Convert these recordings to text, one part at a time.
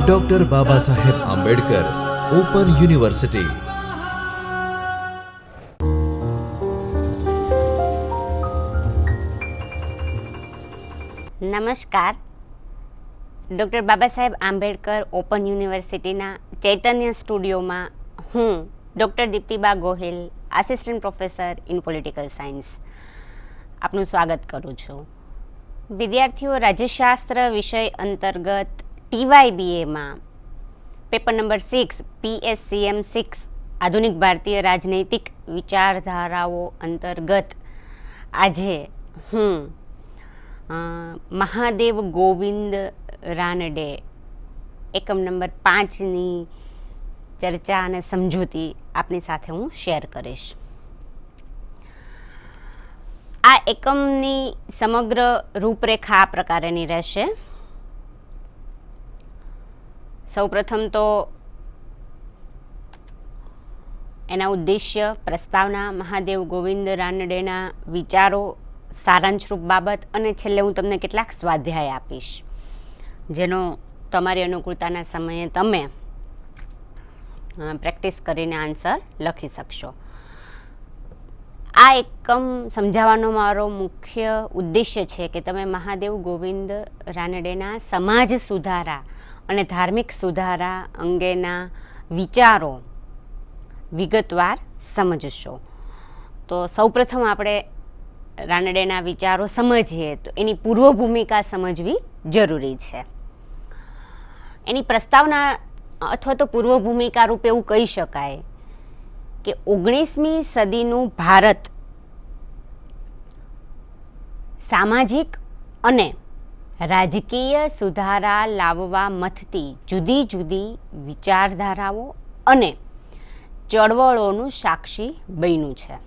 Doctor Baba Saheb Ambedkar open university નમસ્કાર. Doctor Baba Saheb Ambedkar open યુનિવર્સિટીના ચૈતન્ય સ્ટુડિયોમાં હું doctor Diptiba Gohil assistant professor in political science આપનું સ્વાગત કરું છું. વિદ્યાર્થીઓ રાજ્યશાસ્ત્ર વિષય અંતર્ગત ટીવાયબીએમાં paper number six PSCM six આધુનિક ભારતીય રાજનૈતિક વિચારધારાઓ અંતર્ગત આજે હું મહાદેવ ગોવિંદ રાનડે એકમ નંબર પાંચની ચર્ચા અને સમજૂતી આપની સાથે હું શેર કરીશ. આ એકમની સમગ્ર રૂપરેખા આ પ્રકારેની રહેશે. સૌપ્રથમ તો એના ઉદ્દેશ્ય, પ્રસ્તાવના, મહાદેવ ગોવિંદ રાનડેના વિચારો, સારાંશરૂપ બાબત અને છેલ્લે હું તમને કેટલાક સ્વાધ્યાય આપીશ, જેનો તમારી અનુકૂળતાના સમયે તમે પ્રેક્ટિસ કરીને આન્સર લખી શકશો. આ એકમ સમજાવવાનો મારો મુખ્ય ઉદ્દેશ્ય છે કે તમે મહાદેવ ગોવિંદ રાનડેના સમાજ સુધારા અને ધાર્મિક સુધારા અંગેના વિચારો વિગતવાર સમજશો. તો સૌપ્રથમ આપણે રાનડેના વિચારો સમજીએ તો એની પૂર્વ ભૂમિકા સમજવી જરૂરી છે. એની પ્રસ્તાવના અથવા તો પૂર્વ ભૂમિકા રૂપે એવું કહી શકાય કે ઓગણીસમી સદીનું ભારત સામાજિક અને રાજકીય સુધારા લાવવા મથતી જુદી જુદી વિચારધારાઓ અને ચળવળોનું સાક્ષી બન્યું છે.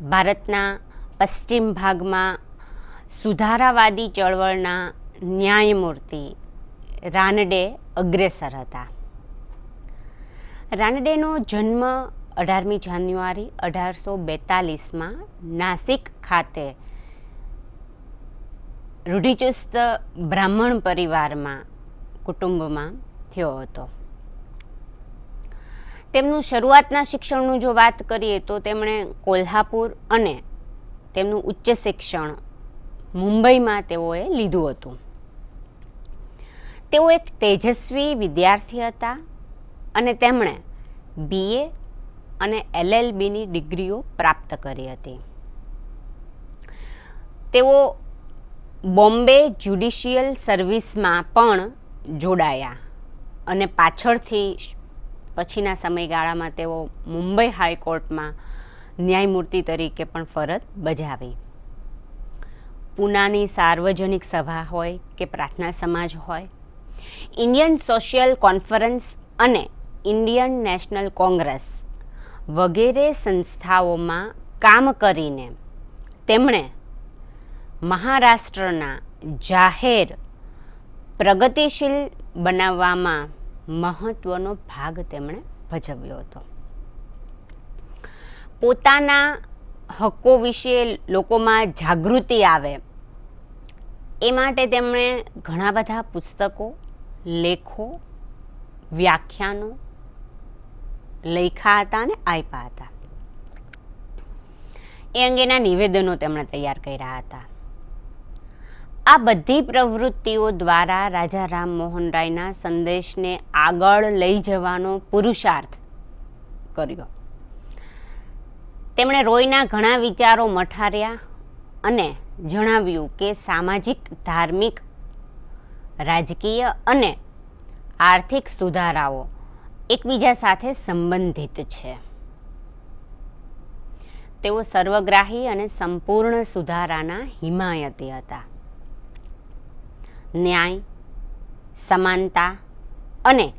ભારતના પશ્ચિમ ભાગમાં સુધારાવાદી ચળવળના ન્યાયમૂર્તિ રાનડે અગ્રેસર હતા. રાનડેનો જન્મ અઢારમી જાન્યુઆરી અઢારસો બેતાલીસમાં નાસિક ખાતે રૂઢિચુસ્ત બ્રાહ્મણ પરિવારમાં કુટુંબમાં થયો હતો. તેમનું શરૂઆતના શિક્ષણનું જો વાત કરીએ તો તેમણે કોલ્હાપુર અને તેમનું ઉચ્ચ શિક્ષણ મુંબઈમાં તેઓએ લીધું હતું. તેઓ એક તેજસ્વી વિદ્યાર્થી હતા. અને તેમણે બીએ અને એલએલબીની ડિગ્રીઓ પ્રાપ્ત કરી હતી. તેઓ બોમ્બે જ્યુડિશિયલ સર્વિસમાં પણ જોડાયા અને પાછળથી પછીના સમયગાળામાં તેઓ મુંબઈ હાઈકોર્ટમાં ન્યાયમૂર્તિ તરીકે પણ ફરજ બજાવી. પૂનાની સાર્વજનિક સભા હોય કે પ્રાર્થના સમાજ હોય, ઇન્ડિયન સોશિયલ કોન્ફરન્સ અને ઇન્ડિયન નેશનલ કોંગ્રેસ વગેરે સંસ્થાઓમાં કામ કરીને તેમણે મહારાષ્ટ્રના જાહેર પ્રગતિશીલ બનાવવામાં મહત્વનો ભાગ તેમણે ભજવ્યો હતો. પોતાના હક્કો વિશે લોકોમાં જાગૃતિ આવે એ માટે તેમણે ઘણા બધા પુસ્તકો, લેખો, વ્યાખ્યાનો લખ્યા હતા અને આપ્યા હતા એ અંગેના નિવેદનો તેમણે તૈયાર કર્યા હતા. આ બધી પ્રવૃત્તિઓ દ્વારા રાજા રામ મોહન રાયના સંદેશને આગળ લઈ જવાનો પુરુષાર્થ કર્યો. તેમણે રોયના ઘણા વિચારો મઠાર્યા અને જણાવ્યું કે સામાજિક, ધાર્મિક, રાજકીય અને આર્થિક સુધારાઓ એકબીજા સાથે સંબંધિત છે. તેઓ સર્વગ્રાહી અને સંપૂર્ણ સુધારાના હિમાયતી હતા. ન્યાય, સમાનતા અને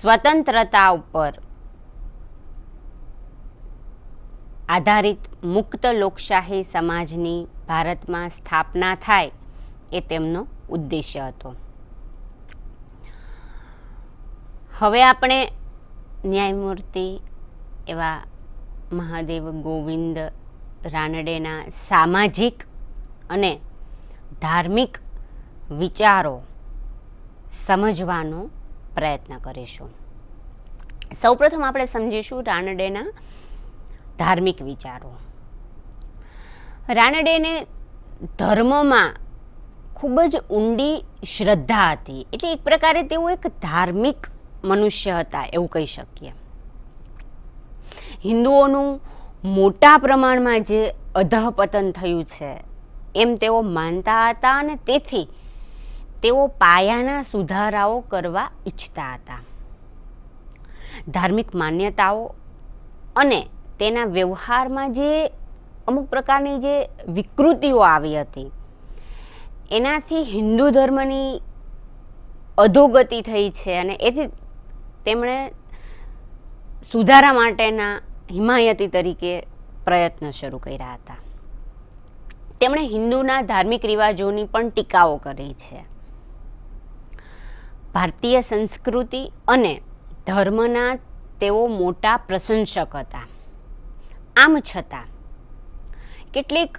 સ્વતંત્રતા ઉપર આધારિત મુક્ત લોકશાહી સમાજની ભારતમાં સ્થાપના થાય એ તેમનો ઉદ્દેશ્ય હતો. હવે આપણે ન્યાયમૂર્તિ એવા મહાદેવ ગોવિંદ રાનડેના સામાજિક અને ધાર્મિક વિચારો સમજવાનો પ્રયત્ન કરીશું. સૌપ્રથમ આપણે સમજીશું રાનડેના ધાર્મિક વિચારો. રાનડેને ધર્મમાં ખૂબ જ ઊંડી શ્રદ્ધા હતી. એટલે એક પ્રકારે તેઓ એક ધાર્મિક મનુષ્ય હતા એવું કહી શકીએ. હિન્દુઓનું મોટા પ્રમાણમાં જે અધઃપતન થયું છે, એમ તેઓ માનતા હતા અને તેથી તેઓ પાયાના સુધારાઓ કરવા ઈચ્છતા હતા. ધાર્મિક માન્યતાઓ અને તેના વ્યવહારમાં જે અમુક પ્રકારની જે વિકૃતિઓ આવી હતી, એનાથી હિન્દુ ધર્મની અધોગતિ થઈ છે અને એથી તેમણે સુધારા માટેના હિમાયતી તરીકે પ્રયત્ન શરૂ કર્યા હતા. તેમણે હિન્દુના ધાર્મિક રિવાજોની પણ ટીકાઓ કરી છે. ભારતીય સંસ્કૃતિ અને ધર્મના તેઓ મોટા પ્રશંસક હતા. આમ છતાં, કેટલીક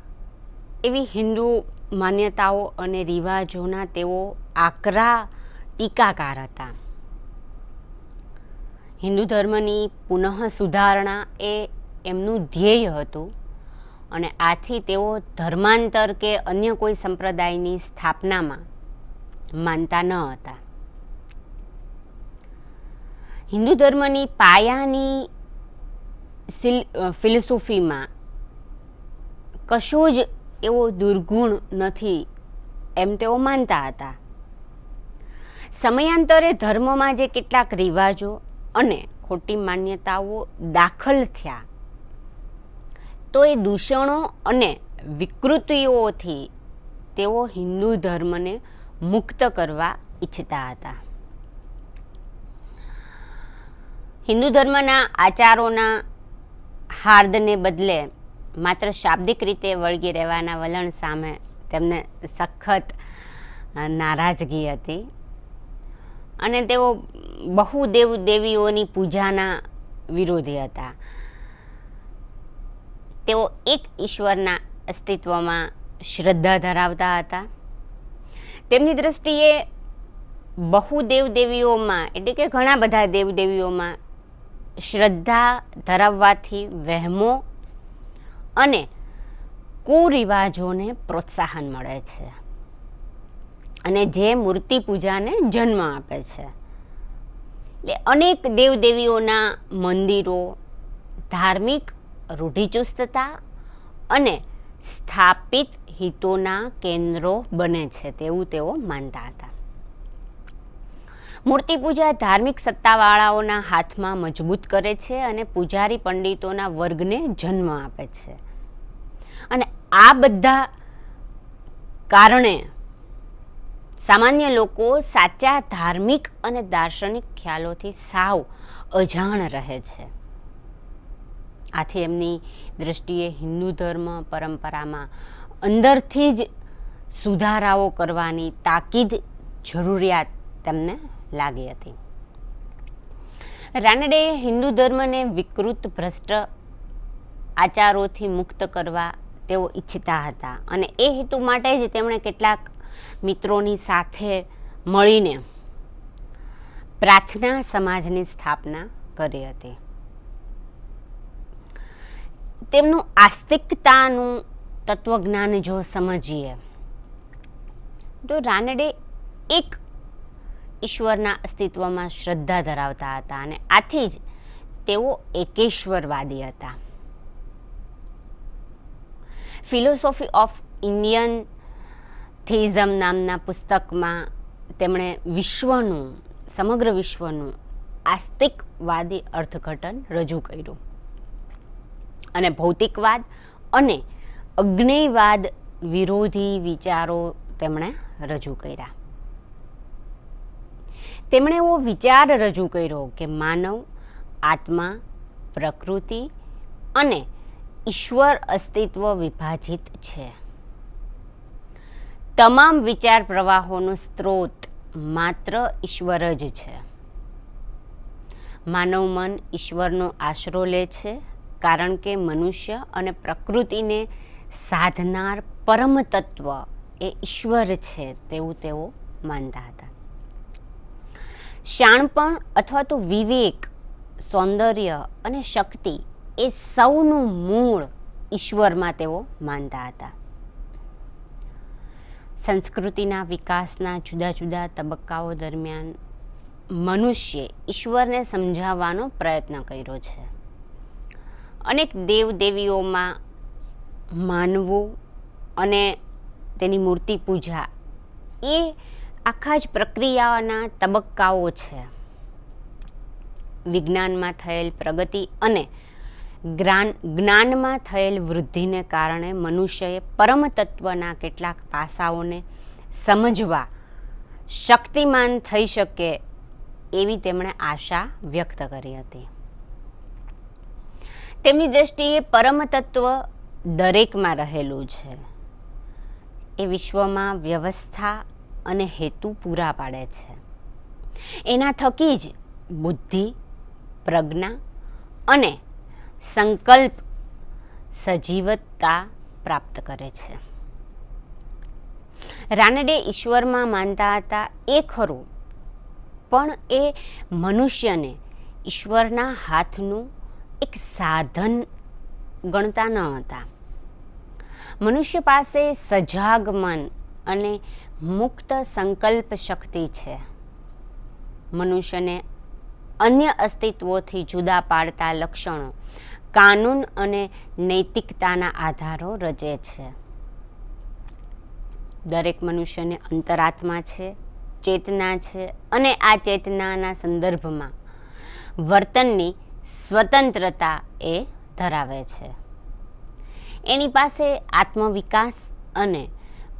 એવી હિન્દુ માન્યતાઓ અને રિવાજોના તેઓ આકરા ટીકાકાર હતા. હિન્દુ ધર્મની પુનઃ સુધારણા એ એમનું ધ્યેય હતું અને આથી તેઓ ધર્માંતર કે અન્ય કોઈ સંપ્રદાયની સ્થાપનામાં માનતા ન હતા. હિન્દુ ધર્મની પાયાની ફિલસૂફીમાં કશું જ એવો દુર્ગુણ નથી એમ તેઓ માનતા હતા. સમયાંતરે ધર્મમાં જે કેટલાક રિવાજો અને ખોટી માન્યતાઓ દાખલ થયા. તો એ દૂષણો અને વિકૃતિઓથી તેઓ હિન્દુ ધર્મને મુક્ત કરવા ઈચ્છતા હતા. હિન્દુ ધર્મના આચારોના હાર્દને બદલે માત્ર શાબ્દિક રીતે વળગી રહેવાના વલણ સામે તેમને સખત નારાજગી હતી. અને તેઓ બહુ દેવ દેવીઓની પૂજાના વિરોધી હતા. તેઓ એક ઈશ્વરના અસ્તિત્વમાં શ્રદ્ધા ધરાવતા હતા. તેમની દ્રષ્ટિએ બહુ દેવદેવીઓમાં એટલે કે ઘણા બધા દેવદેવીઓમાં શ્રદ્ધા ધરાવવાથી વહેમો અને કુરિવાજોને પ્રોત્સાહન મળે છે. અને જે મૂર્તિ પૂજાને જન્મ આપે છે. એટલે અનેક દેવદેવીઓના મંદિરો, ધાર્મિક રૂઢિચુસ્તતા અને સ્થાપિત હિતોના કેન્દ્રો બને છે તેવું તેઓ માનતા હતા. મૂર્તિ પૂજા ધાર્મિક સત્તાવાળાઓના હાથમાં મજબૂત કરે છે અને પૂજારી પંડિતોના વર્ગને જન્મ આપે છે. અને આ બધા કારણે સામાન્ય લોકો સાચા ધાર્મિક અને દાર્શનિક ખ્યાલોથી સાવ અજાણ રહે છે. આથી એમની દ્રષ્ટિએ હિન્દુ ધર્મ પરંપરામાં અંદરથી જ સુધારાઓ કરવાની તાકીદ જરૂરિયાત તેમને લાગી હતી. રાનડે હિન્દુ ધર્મને વિકૃત ભ્રષ્ટ આચારોથી મુક્ત કરવા તેઓ ઈચ્છતા હતા અને એ હેતુ માટે જ તેમણે કેટલાક મિત્રોની સાથે મળીને પ્રાર્થના સમાજની સ્થાપના કરી હતી. તેમનું આસ્તિકતાનું તત્વજ્ઞાન જો સમજીએ, તો રાનડે એક ઈશ્વરના અસ્તિત્વમાં શ્રદ્ધા ધરાવતા હતા અને આથી જ તેઓ એકેશ્વરવાદી હતા. ફિલોસોફી ઓફ ઇન્ડિયન થિઝમ નામના પુસ્તકમાં તેમણે વિશ્વનું, સમગ્ર વિશ્વનું આસ્તિકવાદી અર્થઘટન રજૂ કર્યું. અને ભૌતિકવાદ અને અગ્નિવાદ વિરોધી વિચારો તેમણે રજૂ કર્યા. તેમણે એવો વિચાર રજૂ કર્યો કે માનવ, આત્મા, પ્રકૃતિ અને ઈશ્વર અસ્તિત્વ વિભાજિત છે. તમામ વિચાર પ્રવાહોનો સ્ત્રોત માત્ર ઈશ્વર જ છે. માનવ મન ઈશ્વરનો આશરો લે છે, કારણ કે મનુષ્ય અને પ્રકૃતિને સાધનાર પરમ તત્વ એ ઈશ્વર છે તેવું તેઓ માનતા હતા. શાણપણ અથવા તો વિવેક, સૌંદર્ય અને શક્તિ એ સૌનું મૂળ ઈશ્વરમાં તેઓ માનતા હતા. સંસ્કૃતિના વિકાસના જુદા જુદા તબક્કાઓ દરમિયાન મનુષ્યે ઈશ્વરને સમજાવવાનો પ્રયત્ન કર્યો છે. અનેક દેવ દેવીઓમાં માનવું અને તેની મૂર્તિ પૂજા એ આખા જ પ્રક્રિયાના તબક્કાઓ છે. વિજ્ઞાનમાં થયેલ પ્રગતિ અને જ્ઞાન, જ્ઞાનમાં થયેલ વૃદ્ધિને કારણે મનુષ્યએ પરમ તત્વના કેટલાક પાસાઓને સમજવા શક્તિમાન થઈ શકે એવી તેમણે આશા વ્યક્ત કરી હતી. તેમની દ્રષ્ટિએ પરમ તત્વ દરેકમાં રહેલું છે. એ વિશ્વમાં વ્યવસ્થા અને હેતુ પૂરા પાડે છે. એના થકી જ બુદ્ધિ, પ્રજ્ઞા અને સંકલ્પ સજીવતા પ્રાપ્ત કરે છે. રાનડે ઈશ્વરમાં માનતા હતા, એ ખરું. પણ એ મનુષ્યને ઈશ્વરના હાથનું એક સાધન ગણતા ન હતા. મનુષ્ય પાસે સજાગ મન અને મુક્ત સંકલ્પ શક્તિ છે. મનુષ્યને અન્ય અસ્તિત્વોથી જુદા પાડતા લક્ષણો કાનૂન અને નૈતિકતાના આધારો રચે છે. દરેક મનુષ્યને અંતરાત્મા છે, ચેતના છે અને આ ચેતનાના સંદર્ભમાં વર્તનની સ્વતંત્રતા એ ધરાવે છે. એની પાસે આત્મવિકાસ અને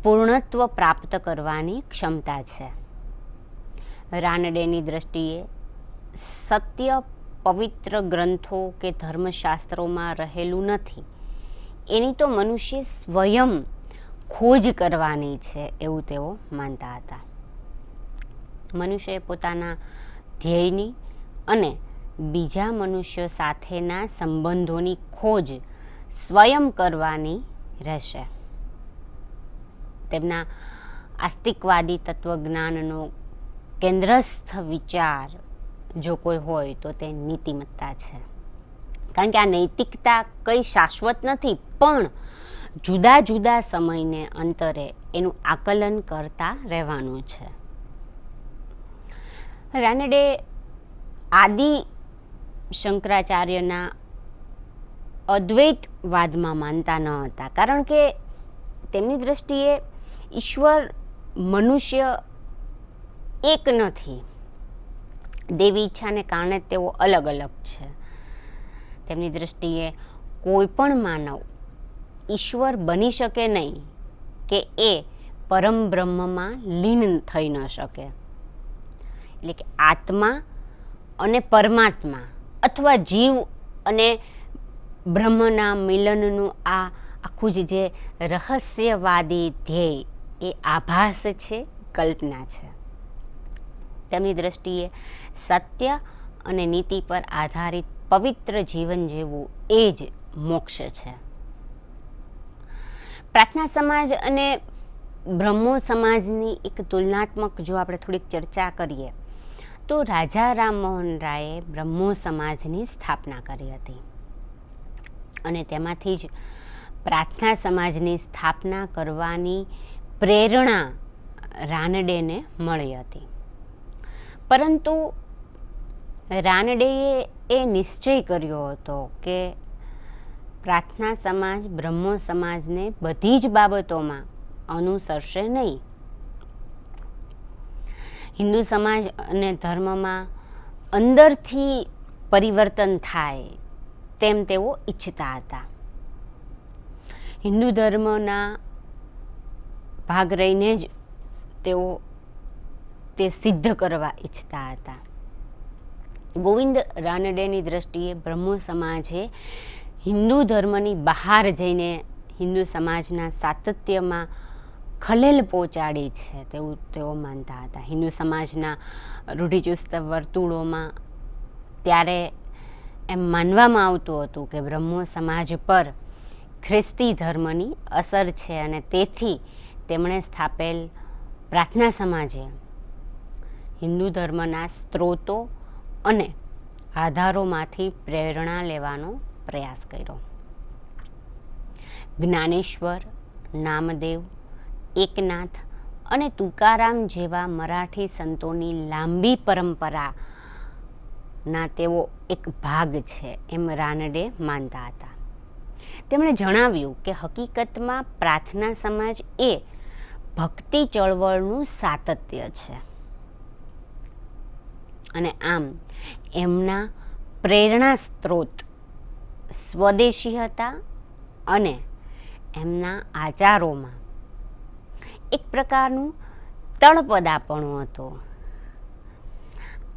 પૂર્ણત્વ પ્રાપ્ત કરવાની ક્ષમતા છે. રાનડેની દ્રષ્ટિએ સત્ય પવિત્ર ગ્રંથો કે ધર્મશાસ્ત્રોમાં રહેલું નથી. એની તો મનુષ્ય સ્વયં ખોજ કરવાની છે એવું તેઓ માનતા હતા. મનુષ્યએ પોતાના ધ્યેયની અને બીજા મનુષ્ય સાથેના સંબંધોની ખોજ સ્વયં કરવાની રહેશે. તેમના આસ્તિકવાદી તત્વજ્ઞાનનો કેન્દ્રસ્થ વિચાર જો કોઈ હોય તો તે નીતિમત્તા છે. કારણ કે આ નૈતિકતા કંઈ શાશ્વત નથી, પણ જુદા જુદા સમયને અંતરે એનું આકલન કરતા રહેવાનું છે. રાનડે આદિ શંકરાચાર્યના અદ્વૈતવાદમાં માનતા ન હતા, કારણ કે તેમની દ્રષ્ટિએ ઈશ્વર મનુષ્ય એક નથી. દેવી ઈચ્છાને કારણે તેઓ અલગ અલગ છે. તેમની દ્રષ્ટિએ કોઈ પણ માનવ ઈશ્વર બની શકે નહીં કે એ પરમ બ્રહ્મમાં લીન થઈ ન શકે. એટલે કે આત્મા અને પરમાત્મા અથવા જીવ અને બ્રહ્મના મિલનનું આ આખું જ જે રહસ્યવાદી ધ્યેય એ આભાસ છે, કલ્પના છે. તેમની દ્રષ્ટિએ સત્ય અને નીતિ પર આધારિત પવિત્ર જીવન જીવવું એ જ મોક્ષ છે. પ્રાર્થના સમાજ અને બ્રહ્મો સમાજની એક તુલનાત્મક જો આપણે થોડીક ચર્ચા કરીએ, તો રાજા રામમોહન રાયે બ્રહ્મો સમાજની સ્થાપના કરી હતી. અને તેમાંથી જ પ્રાર્થના સમાજની સ્થાપના કરવાની પ્રેરણા રાનડેને મળી હતી. પરંતુ રાનડેએ એ નિશ્ચય કર્યો હતો કે પ્રાર્થના સમાજ, બ્રહ્મો સમાજને બધી જ બાબતોમાં અનુસરશે નહીં. હિન્દુ સમાજ અને ધર્મમાં અંદરથી પરિવર્તન થાય તેમ તેઓ ઈચ્છતા હતા. હિન્દુ ધર્મના ભાગ રહીને જ તેઓ તે સિદ્ધ કરવા ઈચ્છતા હતા. ગોવિંદ રાનડેની દ્રષ્ટિએ બ્રહ્મો સમાજે હિન્દુ ધર્મની બહાર જઈને હિન્દુ સમાજના સાતત્યમાં ખલેલ પહોંચાડી છે તેવું તેઓ માનતા હતા. હિન્દુ સમાજના રૂઢિચુસ્ત વર્તુળોમાં ત્યારે એમ માનવામાં આવતું હતું કે બ્રહ્મો સમાજ પર ખ્રિસ્તી ધર્મની અસર છે અને તેથી તેમણે સ્થાપેલ પ્રાર્થના સમાજે હિન્દુ ધર્મના સ્ત્રોતો અને આધારોમાંથી પ્રેરણા લેવાનો પ્રયાસ કર્યો. જ્ઞાનેશ્વર, નામદેવ, એકનાથ અને તુકારામ જેવા મરાઠી સંતોની લાંબી પરંપરાના તેઓ એક ભાગ છે એમ રાનડે માનતા હતા. તેમણે જણાવ્યું કે હકીકતમાં પ્રાર્થના સમાજ એ ભક્તિ ચળવળનું સાતત્ય છે. અને આમ, એમના પ્રેરણા સ્ત્રોત સ્વદેશી હતા અને એમના આચારોમાં. એક પ્રકારનું તળપદાપણું હતું.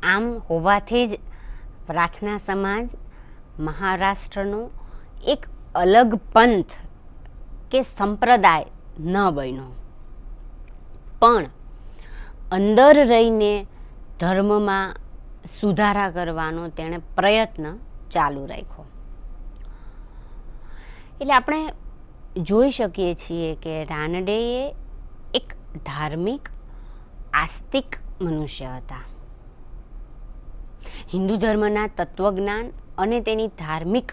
આમ હોવાથી જ પ્રાર્થના સમાજ મહારાષ્ટ્રનો એક અલગ પંથ કે સંપ્રદાય ન બન્યો. પણ અંદર રહીને ધર્મમાં સુધારા કરવાનો તેણે પ્રયત્ન ચાલુ રાખ્યો. એટલે આપણે જોઈ શકીએ છીએ કે રાનડેએ એક ધાર્મિક, આસ્તિક મનુષ્ય હતા. હિન્દુ ધર્મના તત્વજ્ઞાન અને તેની ધાર્મિક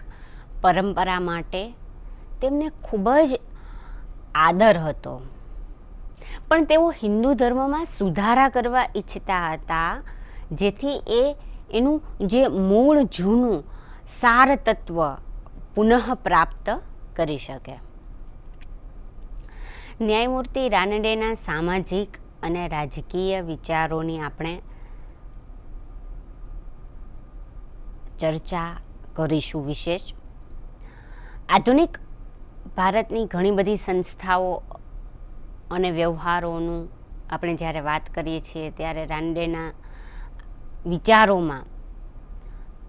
પરંપરા માટે તેમને ખૂબ જ આદર હતો. પણ તેઓ હિન્દુ ધર્મમાં સુધારા કરવા ઈચ્છતા હતા જેથી એ એનું જે મૂળ જૂનું સાર તત્વ પુનઃ પ્રાપ્ત કરી શકે. ન્યાયમૂર્તિ રાનડેના સામાજિક અને રાજકીય વિચારોની આપણે ચર્ચા કરીશું વિશેષ. આધુનિક ભારતની ઘણી બધી સંસ્થાઓ અને વ્યવહારોનું આપણે જ્યારે વાત કરીએ છીએ ત્યારે રાનડેના વિચારોમાં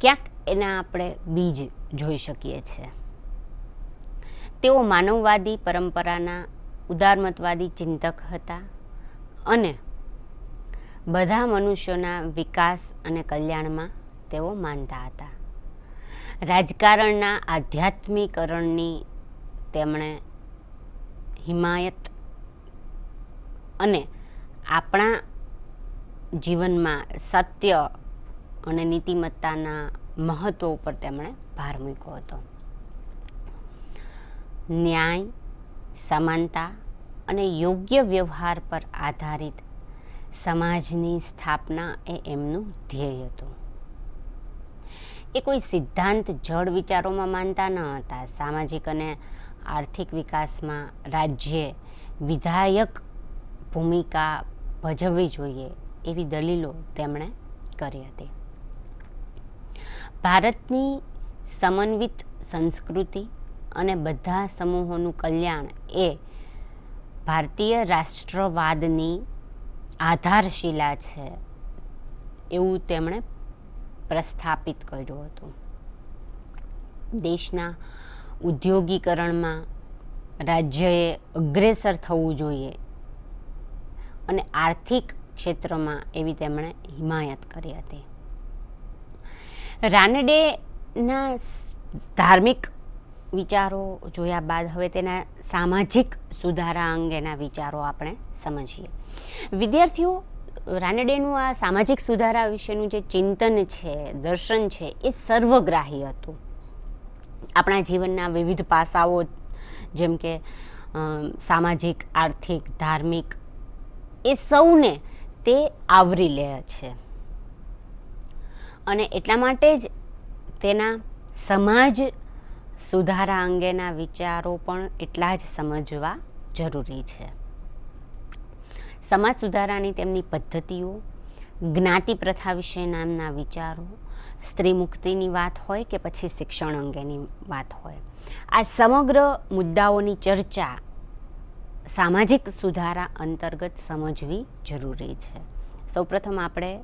ક્યાંક એના આપણે બીજ જોઈ શકીએ છીએ. તેઓ માનવવાદી પરંપરાના ઉદારમતવાદી ચિંતક હતા અને બધા મનુષ્યોના વિકાસ અને કલ્યાણમાં તેઓ માનતા હતા. રાજકારણના આધ્યાત્મિકરણની તેમણે હિમાયત અને આપણા જીવનમાં સત્ય અને નીતિમત્તાના મહત્વ ઉપર તેમણે ભાર મૂક્યો હતો. ન્યાય, સમાનતા અને યોગ્ય વ્યવહાર પર આધારિત સમાજની સ્થાપના એ એમનું ધ્યેય હતું. એ કોઈ સિદ્ધાંત જળ વિચારોમાં માનતા ન હતા. સામાજિક અને આર્થિક વિકાસમાં રાજ્યે વિધાયક ભૂમિકા ભજવવી જોઈએ. એવી દલીલો તેમણે કરી હતી. ભારતની સમન્વિત સંસ્કૃતિ અને બધા સમૂહોનું કલ્યાણ એ ભારતીય રાષ્ટ્રવાદની આધારશિલા છે એવું તેમણે પ્રસ્થાપિત કર્યું હતું. દેશના ઉદ્યોગીકરણમાં રાજ્યએ અગ્રેસર થવું જોઈએ અને આર્થિક ક્ષેત્રમાં એવી તેમણે હિમાયત કરી હતી. રાનડેના ધાર્મિક વિચારો જોયા બાદ હવે તેના સામાજિક સુધારા અંગેના વિચારો આપણે સમજીએ. વિદ્યાર્થીઓ, રાનડેનું આ સામાજિક સુધારા વિશેનું જે ચિંતન છે, દર્શન છે, એ સર્વગ્રાહી હતું. આપણા જીવનના વિવિધ પાસાઓ જેમ કે સામાજિક, આર્થિક, ધાર્મિક, એ સૌને તે આવરી લે છે. અને એટલા માટે જ તેના સમાજ સુધારા અંગેના વિચારો પણ એટલા જ સમજવા જરૂરી છે. સમાજ સુધારાની તેમની પદ્ધતિઓ, જ્ઞાતિ પ્રથા વિશે નામના વિચારો, સ્ત્રી મુક્તિની વાત હોય કે પછી શિક્ષણ અંગેની વાત હોય. આ સમગ્ર મુદ્દાઓની ચર્ચા સામાજિક સુધારા અંતર્ગત સમજવી જરૂરી છે. સૌપ્રથમ આપણે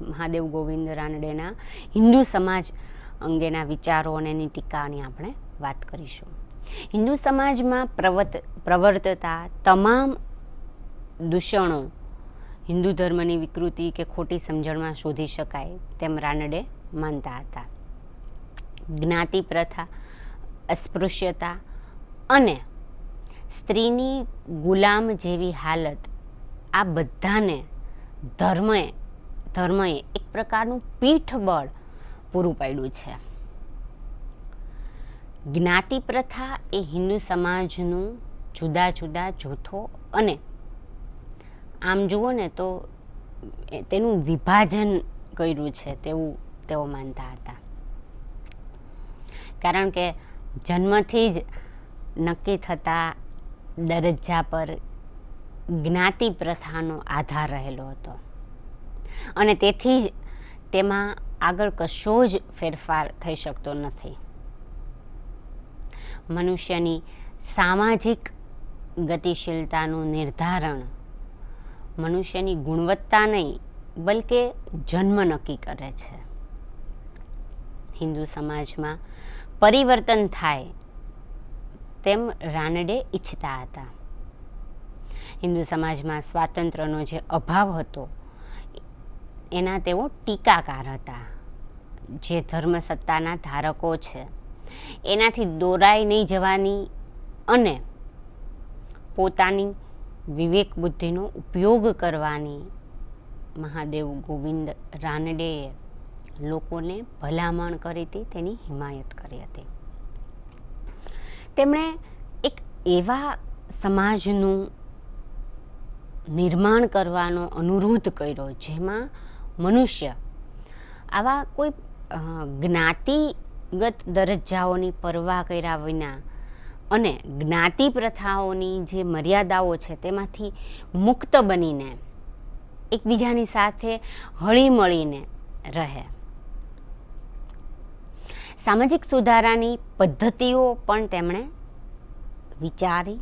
મહાદેવ ગોવિંદ રાનડેના હિન્દુ સમાજ અંગેના વિચારો અને એની ટીકાની આપણે વાત કરીશું. હિન્દુ સમાજમાં પ્રવર્ત પ્રવર્તતા તમામ દૂષણો હિન્દુ ધર્મની વિકૃતિ કે ખોટી સમજણમાં શોધી શકાય તેમ રાનડે માનતા હતા. જ્ઞાતિ પ્રથા, અસ્પૃશ્યતા અને સ્ત્રીની ગુલામ જેવી હાલત આ બધાને ધર્મએ ધર્મએ એક પ્રકારનું પીઠબળ પૂરું પાડ્યું છે. જ્ઞાતિ પ્રથા એ હિન્દુ સમાજનું જુદા જુદા જૂથો અને આમ જુઓ ને તો તેનું વિભાજન કર્યું છે તેવું તેઓ માનતા હતા. કારણ કે જન્મથી જ નક્કી થતા દરજ્જા પર જ્ઞાતિ પ્રથાનો આધાર રહેલો હતો. અને તેથી જ તેમાં આગળ કશો જ ફેરફાર થઈ શકતો નથી. મનુષ્યની સામાજિક ગતિશીલતાનું નિર્ધારણ મનુષ્યની ગુણવત્તા નહીં, બલકે જન્મ નક્કી કરે છે. હિન્દુ સમાજમાં પરિવર્તન થાય તેમ રાનડે ઈચ્છતા હતા. હિન્દુ સમાજમાં સ્વાતંત્ર્યનો જે અભાવ હતો, એના તેઓ ટીકાકાર હતા. જે ધર્મ સત્તાના ધારકો છે, એનાથી દોરાઈ નહીં જવાની અને પોતાની વિવેક બુદ્ધિનો ઉપયોગ કરવાની મહાદેવ ગોવિંદ રાનડેએ લોકોને ભલામણ કરી હતી, તેની હિમાયત કરી હતી. તેમણે એક એવા સમાજનું નિર્માણ કરવાનો અનુરોધ કર્યો જેમાં મનુષ્ય આવા કોઈ જ્ઞાતિગત દરજ્જાઓની પરવા કર્યા વિના અને જ્ઞાતિ પ્રથાઓની જે મર્યાદાઓ છે તેમાંથી મુક્ત બનીને એકબીજાની સાથે હળીમળીને રહે. સામાજિક સુધારાની પદ્ધતિઓ પણ તેમણે વિચારી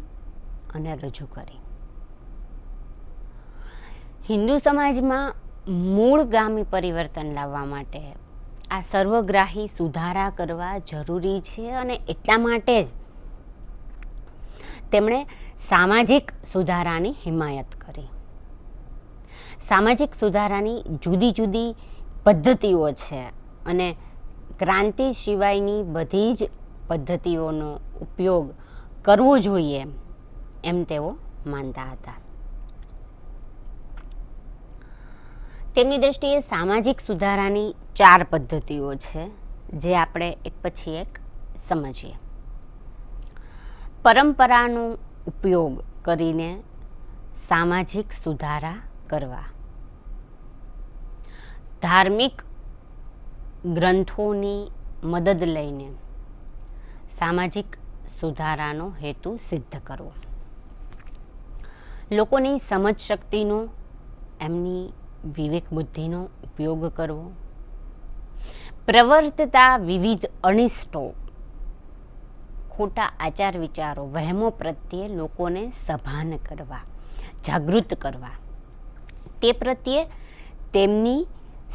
અને રજૂ કરી. હિન્દુ સમાજમાં મૂળ ગામી પરિવર્તન લાવવા માટે આ સર્વગ્રાહી સુધારા કરવા જરૂરી છે અને એટલા માટે જ તેમણે સામાજિક સુધારાની હિમાયત કરી. સામાજિક સુધારાની જુદી જુદી પદ્ધતિઓ છે અને ક્રાંતિ સિવાયની બધી જ પદ્ધતિઓનો ઉપયોગ કરવો જોઈએ એમ તેઓ માનતા હતા. તેમની દ્રષ્ટિએ સામાજિક સુધારાની ચાર પદ્ધતિઓ છે, જે આપણે એક પછી એક સમજીએ. પરંપરાનો ઉપયોગ કરીને સામાજિક સુધારા કરવા. ધાર્મિક ગ્રંથોની મદદ લઈને સામાજિક સુધારાનો હેતુ સિદ્ધ કરવો. લોકોની સમજ શક્તિનો, એમની વિવેક બુદ્ધિનો ઉપયોગ કરવો. પ્રવર્તતા વિવિધ અનિષ્ટો, ખોટા આચાર વિચારો, વહેમો પ્રત્યે લોકોને સભાન કરવા, જાગૃત કરવા. તે પ્રત્યે તેમની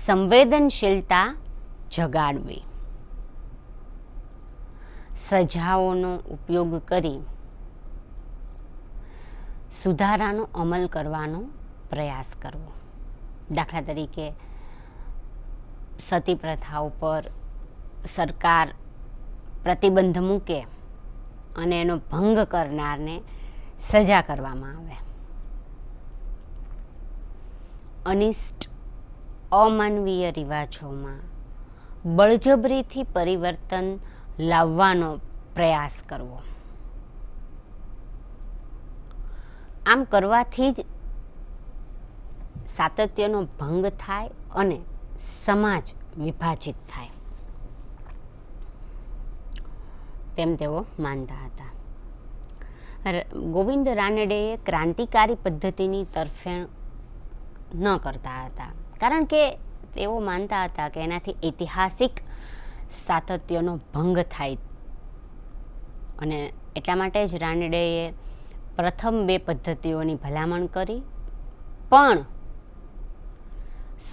સંવેદનશીલતા જગાડવી. સજાઓનો ઉપયોગ કરી સુધારાનો અમલ કરવાનો પ્રયાસ કરવો. દાખલા તરીકે, સતી પ્રથા ઉપર સરકાર પ્રતિબંધ મૂકે અને એનો ભંગ કરનારને સજા કરવામાં આવે. અનિષ્ટ, અમાનવીય રિવાજોમાં બળજબરીથી પરિવર્તન લાવવાનો પ્રયાસ કરવો. આમ કરવાથી જ સાતત્યનો ભંગ થાય અને સમાજ વિભાજિત થાય. તેમ તેઓ માનતા હતા. ગોવિંદ રાનડેએ ક્રાંતિકારી પદ્ધતિની તરફેણ ન કરતા હતા. કારણ કે તેઓ માનતા હતા કે એનાથી ઐતિહાસિક સાતત્યનો ભંગ થાય. અને એટલા માટે જ રાનડેએ પ્રથમ બે પદ્ધતિઓની ભલામણ કરી. પણ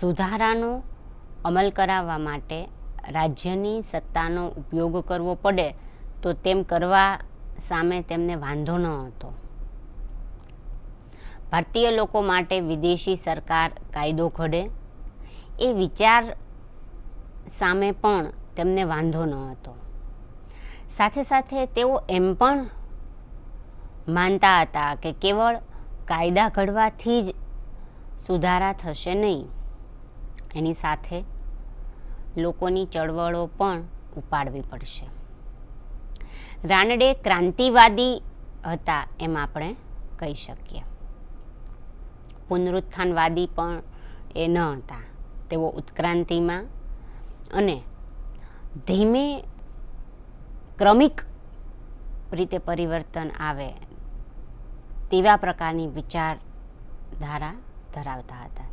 સુધારાનો અમલ કરાવવા માટે રાજ્યની સત્તાનો ઉપયોગ કરવો પડે તો તેમ કરવા સામે તેમને વાંધો ન હતો. ભારતીય લોકો માટે વિદેશી સરકાર કાયદો ઘડે. એ વિચાર સામે પણ તેમને વાંધો ન હતો. સાથે સાથે તેઓ એમ પણ માનતા હતા કે કેવળ કાયદા ઘડવાથી જ સુધારા થશે નહીં. એની સાથે લોકોની ચળવળો પણ ઉપાડવી પડશે. રાનડે ક્રાંતિવાદી હતા એમ આપણે કહી શકીએ. પુનરુત્થાનવાદી પણ એ ન હતા. તેઓ ઉત્ક્રાંતિમાં અને ધીમે ક્રમિક રીતે પરિવર્તન આવે તેવા પ્રકારની વિચારધારા ધરાવતા હતા.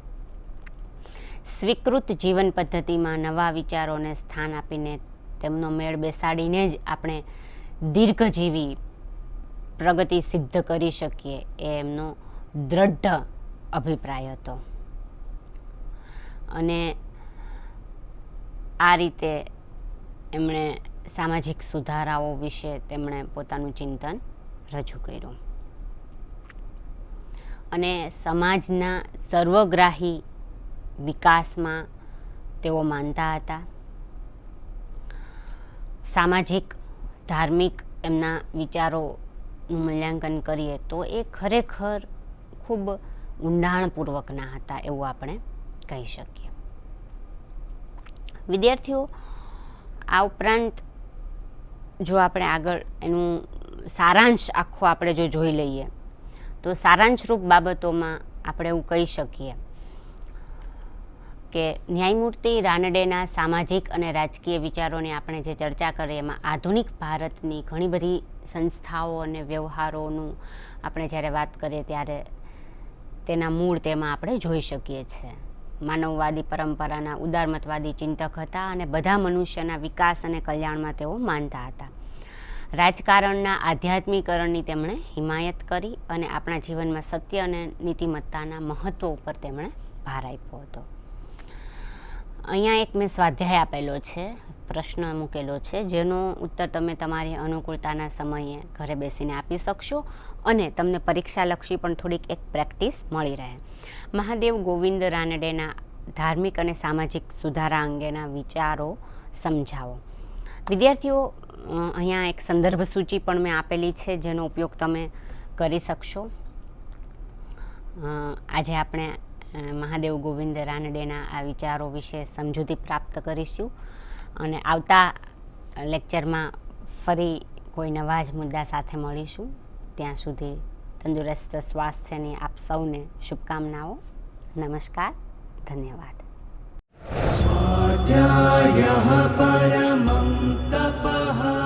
સ્વીકૃત જીવન પદ્ધતિમાં નવા વિચારોને સ્થાન આપીને તેમનો મેળ બેસાડીને જ આપણે દીર્ઘજીવી પ્રગતિ સિદ્ધ કરી શકીએ એ એમનો દ્રઢ અભિપ્રાય હતો. અને આ રીતે એમણે સામાજિક સુધારાઓ વિશે તેમણે પોતાનું ચિંતન રજૂ કર્યું. અને સમાજના સર્વગ્રાહી વિકાસમાં તેઓ માનતા હતા. સામાજિક, ધાર્મિક એમના વિચારોનું મૂલ્યાંકન કરીએ તો એ ખરેખર ખૂબ ઊંડાણપૂર્વકના હતા એવું આપણે કહી શકીએ. વિદ્યાર્થીઓ, આ ઉપરાંત જો આપણે આગળ એનું સારાંશ આખો આપણે જો જોઈ લઈએ, તો સારાંશરૂપ બાબતોમાં આપણે એવું કહી શકીએ કે ન્યાયમૂર્તિ રાનડેના સામાજિક અને રાજકીય વિચારોની આપણે જે ચર્ચા કરીએ, એમાં આધુનિક ભારતની ઘણી બધી સંસ્થાઓ અને વ્યવહારોનું આપણે જ્યારે વાત કરીએ ત્યારે તેના મૂળ તેમાં આપણે જોઈ શકીએ છીએ. માનવવાદી પરંપરાના ઉદારમતવાદી ચિંતક હતા અને બધા મનુષ્યના વિકાસ અને કલ્યાણમાં તેઓ માનતા હતા. રાજકારણના આધ્યાત્મિકરણની તેમણે હિમાયત કરી અને આપણા જીવનમાં સત્ય અને નીતિમત્તાના મહત્વ ઉપર તેમણે ભાર આપ્યો હતો. અહીંયા એક મેં સ્વાધ્યાય આપેલો છે. પ્રશ્ન મૂકેલો છે, જેનો ઉત્તર તમે તમારી અનુકૂળતાના સમયે ઘરે બેસીને આપી શકશો અને તમને પરીક્ષાલક્ષી પણ થોડીક એક પ્રેક્ટિસ મળી રહે. મહાદેવ ગોવિંદ રાનડેના ધાર્મિક અને સામાજિક સુધારા અંગેના વિચારો સમજાવો. વિદ્યાર્થીઓ અહીંયા એક સંદર્ભ સૂચિ પણ મેં આપેલી છે, જેનો ઉપયોગ તમે કરી શકશો. આજે આપણે મહાદેવ ગોવિંદ રાનડેના આ વિચારો વિશે સમજૂતી પ્રાપ્ત કરીશું. અને આવતા લેક્ચરમાં ફરી કોઈ નવા જ મુદ્દા સાથે મળીશું. ત્યાં સુધી તંદુરસ્ત સ્વાસ્થ્યની આપ સૌને શુભકામનાઓ. નમસ્કાર, ધન્યવાદ. સ્વાધ્યાય પરમં તપઃ